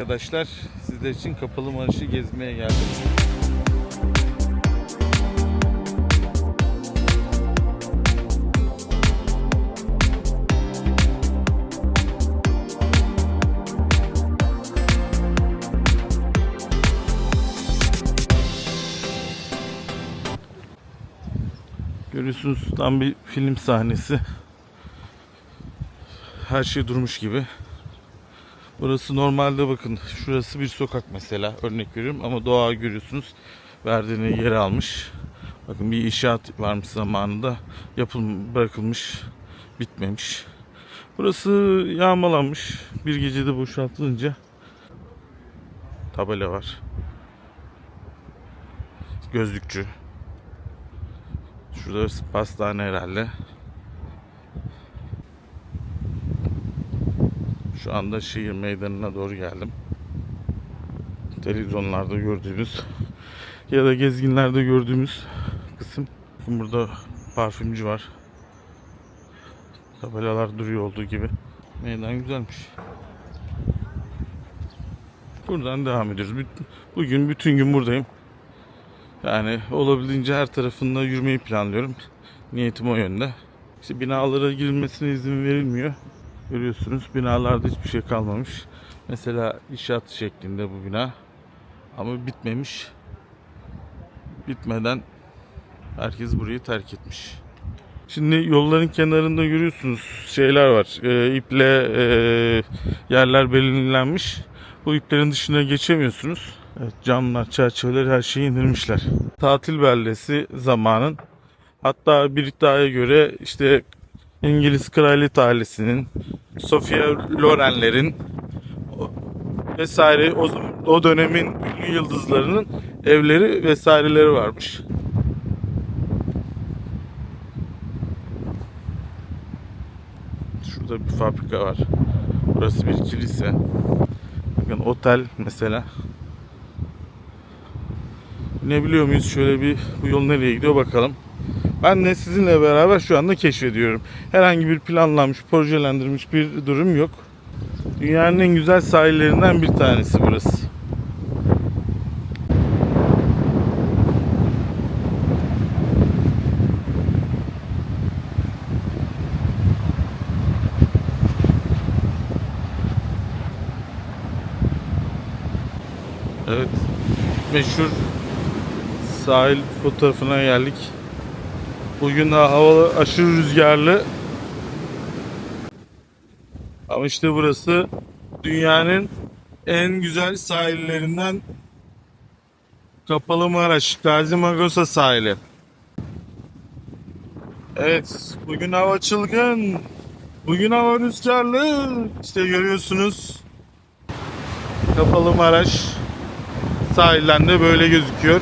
Arkadaşlar sizler için Kapalı Marş'ı gezmeye geldim. Görüyorsunuz tam bir film sahnesi. Her şey durmuş gibi. Burası normalde bakın şurası bir sokak mesela örnek veriyorum ama doğa görüyorsunuz verdiğini yere almış. Bakın bir inşaat varmış zamanında yapılmış bırakılmış bitmemiş. Burası yağmalanmış bir gecede boşaltılınca tabela var. Gözlükçü. Şurada pastane herhalde. Şu anda şehir meydanına doğru geldim. Televizyonlarda gördüğümüz ya da gezginlerde gördüğümüz kısım. Burada parfümcü var. Tabelalar duruyor olduğu gibi. Meydan güzelmiş. Buradan devam ediyoruz. Bugün bütün gün buradayım. Yani olabildiğince her tarafında yürümeyi planlıyorum. Niyetim o yönde. İşte binalara girilmesine izin verilmiyor. Görüyorsunuz binalarda hiçbir şey kalmamış. Mesela inşaat şeklinde bu bina. Ama bitmemiş. Bitmeden herkes burayı terk etmiş. Şimdi yolların kenarında görüyorsunuz şeyler var. E, iple e, yerler belirlenmiş. Bu iplerin dışına geçemiyorsunuz. Evet, camlar, çerçeveler her şeyi indirmişler. Tatil beldesi zamanın. Hatta bir iddiaya göre işte İngiliz kraliyet ailesinin, Sofia Loren'lerin vesaire o, o dönemin ünlü yıldızlarının evleri vesaireleri varmış. Şurada bir fabrika var. Burası bir kilise. Bakın otel mesela. Ne biliyor muyuz? Şöyle bir bu yol nereye gidiyor bakalım. Ben de sizinle beraber şu anda keşfediyorum. Herhangi bir planlanmış, projelendirilmiş bir durum yok. Dünyanın en güzel sahillerinden bir tanesi burası. Evet. Meşhur sahil fotoğrafına geldik. Bugün havalı aşırı rüzgarlı. Ama işte burası dünyanın en güzel sahillerinden Kapalı Maraş, Gazi Magosa sahili. Evet, bugün hava çılgın. Bugün hava rüzgarlı. İşte görüyorsunuz. Kapalı Maraş sahilden de böyle gözüküyor.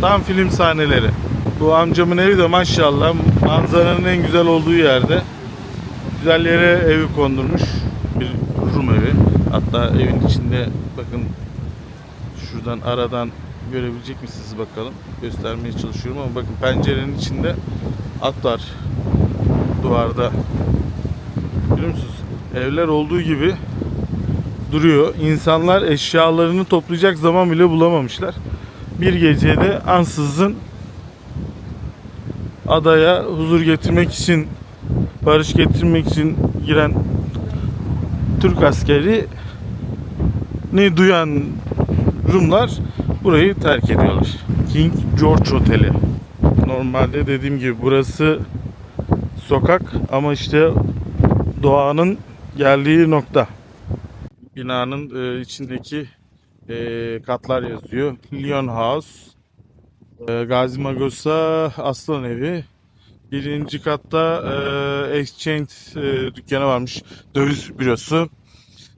Tam film sahneleri. Bu amcamın evi de maşallah manzaranın en güzel olduğu yerde. Güzel yere evi kondurmuş. Bir Rum evi. Hatta evin içinde bakın şuradan aradan görebilecek misiniz bakalım. Göstermeye çalışıyorum ama bakın pencerenin içinde at var. Duvarda. Biliyor musunuz? Evler olduğu gibi duruyor. İnsanlar eşyalarını toplayacak zaman bile bulamamışlar. Bir gecede ansızın adaya huzur getirmek için, barış getirmek için giren Türk askeri ne duyan Rumlar burayı terk ediyorlar. King George Oteli. Normalde dediğim gibi burası sokak ama işte doğanın geldiği nokta. Binanın e, içindeki e, katlar yazıyor. Lyon House, e, Gazi Magosa Aslan Evi. Birinci katta e, Exchange e, dükkanı varmış. Döviz bürosu.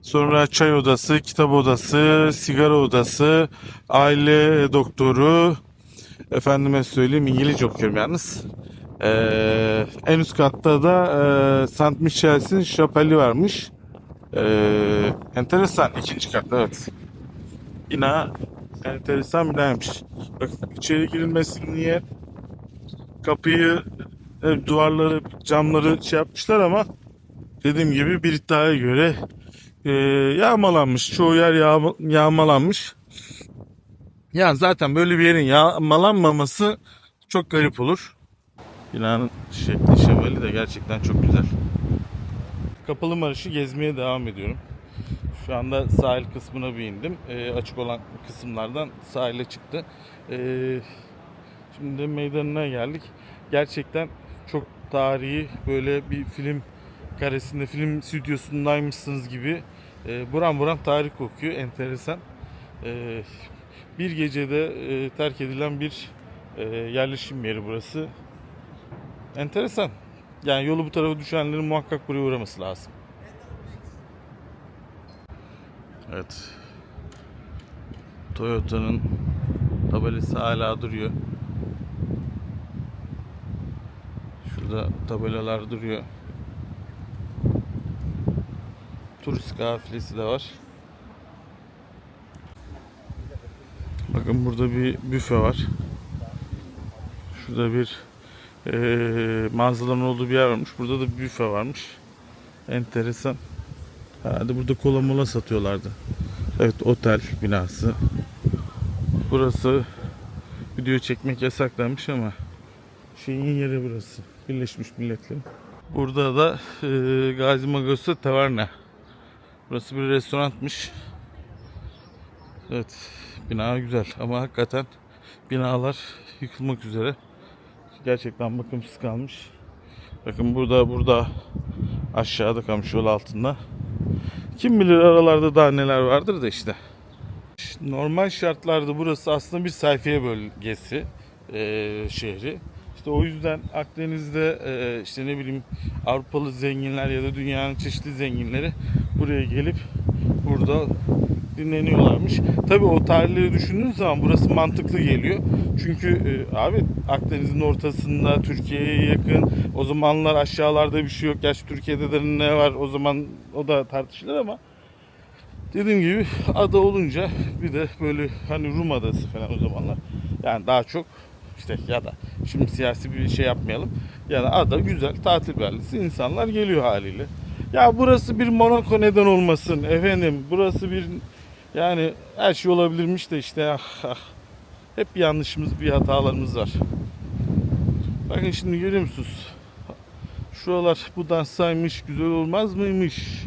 Sonra çay odası, kitap odası, sigara odası, aile doktoru. Efendime söyleyeyim İngilizce okuyorum yalnız. E, en üst katta da e, St. Michel's'in şapeli varmış. E, enteresan ikinci katta evet bina enteresan binaymış. Bak içeri girilmesin diye kapıyı, e, duvarları, camları şey yapmışlar ama dediğim gibi bir iddiaya göre e, yağmalanmış. Çoğu yer yağma, yağmalanmış. Yani zaten böyle bir yerin yağmalanmaması çok garip olur. Binanın şekli şevali de gerçekten çok güzel. Kapalı Marış'ı gezmeye devam ediyorum. Şu anda sahil kısmına bir indim. Ee, açık olan kısımlardan sahile çıktı. Ee, şimdi meydanına geldik. Gerçekten çok tarihi böyle bir film karesinde film stüdyosundaymışsınız gibi e, buram buram tarih kokuyor. Enteresan. Ee, bir gecede e, terk edilen bir e, yerleşim yeri burası. Enteresan. Yani yolu bu tarafa düşenlerin muhakkak buraya uğraması lazım. Evet. Toyota'nın tabelası hala duruyor. Şurada tabelalar duruyor. Turist kafilesi de var. Bakın burada bir büfe var. Şurada bir eee mağazaların olduğu bir yer varmış. Burada da bir büfe varmış. Enteresan. Herhalde burada kola mola satıyorlardı. Evet otel binası. Burası video çekmek yasaklanmış ama şeyin yeri burası. Birleşmiş Milletler'in. Burada da eee Gazi Magosa Taverna. Burası bir restoranmış. Evet bina güzel ama hakikaten binalar yıkılmak üzere. Gerçekten bakımsız kalmış. Bakın burada burada aşağıda kalmış yol altında. Kim bilir aralarda daha neler vardır da işte. Normal şartlarda burası aslında bir sayfiye bölgesi eee, şehri. İşte o yüzden Akdeniz'de eee, işte ne bileyim Avrupalı zenginler ya da dünyanın çeşitli zenginleri buraya gelip burada dinleniyorlarmış. Tabii o tarihleri düşündüğün zaman burası mantıklı geliyor. Çünkü e, abi Akdeniz'in ortasında Türkiye'ye yakın. O zamanlar aşağılarda bir şey yok. Gerçi Türkiye'de de ne var o zaman o da tartışılır ama dediğim gibi ada olunca bir de böyle hani Rum adası falan o zamanlar. Yani daha çok işte ya da şimdi siyasi bir şey yapmayalım. Yani ada güzel tatil beldesi insanlar geliyor haliyle. Ya burası bir Monaco neden olmasın efendim burası bir yani her şey olabilirmiş de işte ah, ah. hep bir yanlışımız bir hatalarımız var. Bakın şimdi görüyor musunuz? Şuralar bu danssaymış güzel olmaz mıymış?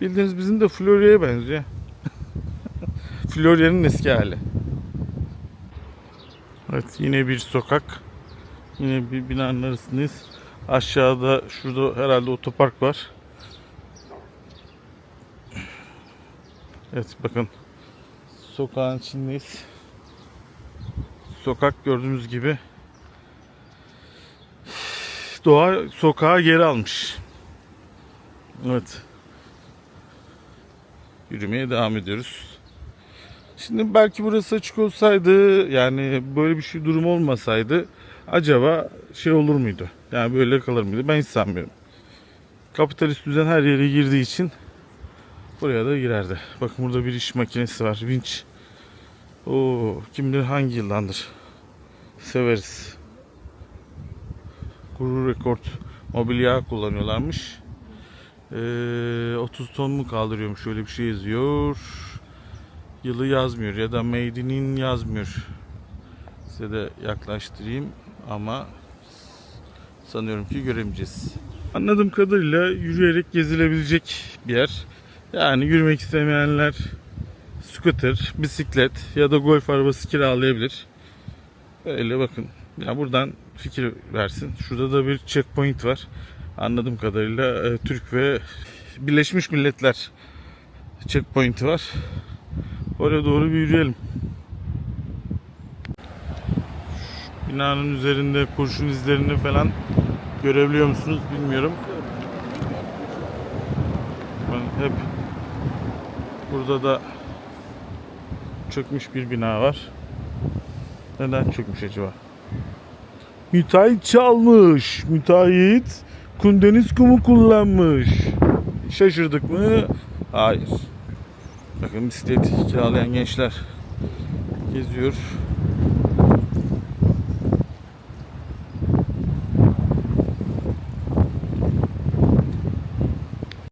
Bildiğiniz bizim de Florya'ya benziyor. Florya'nın eski hali. Evet yine bir sokak. Yine bir binanın arasındayız. Aşağıda şurada herhalde otopark var. Evet bakın sokağın içindeyiz. Sokak gördüğünüz gibi doğa sokağa geri almış. Evet. Yürümeye devam ediyoruz. Şimdi belki burası açık olsaydı yani böyle bir şey durum olmasaydı acaba şey olur muydu? Yani böyle kalır mıydı? Ben hiç sanmıyorum. Kapitalist düzen her yere girdiği için buraya da girerdi. Bakın burada bir iş makinesi var. Vinç. Oo, kim bilir hangi yıldandır. Severiz. Gurur Rekord mobilya kullanıyorlarmış. Ee, 30 ton mu kaldırıyormuş öyle bir şey yazıyor. Yılı yazmıyor ya da made yazmıyor. Size de yaklaştırayım ama sanıyorum ki göremeyeceğiz. Anladığım kadarıyla yürüyerek gezilebilecek bir yer. Yani yürümek istemeyenler scooter, bisiklet ya da golf arabası kiralayabilir. Öyle bakın. Ya buradan fikir versin. Şurada da bir checkpoint var. Anladığım kadarıyla e, Türk ve Birleşmiş Milletler checkpoint'i var. Oraya doğru bir yürüyelim. Şu Binanın üzerinde kurşun izlerini falan görebiliyor musunuz bilmiyorum. Ben hep burada da çökmüş bir bina var. Neden çökmüş acaba? Müteahhit çalmış. Müteahhit kundeniz kumu kullanmış. Şaşırdık mı? Hayır. Bakın bisiklet kiralayan gençler geziyor.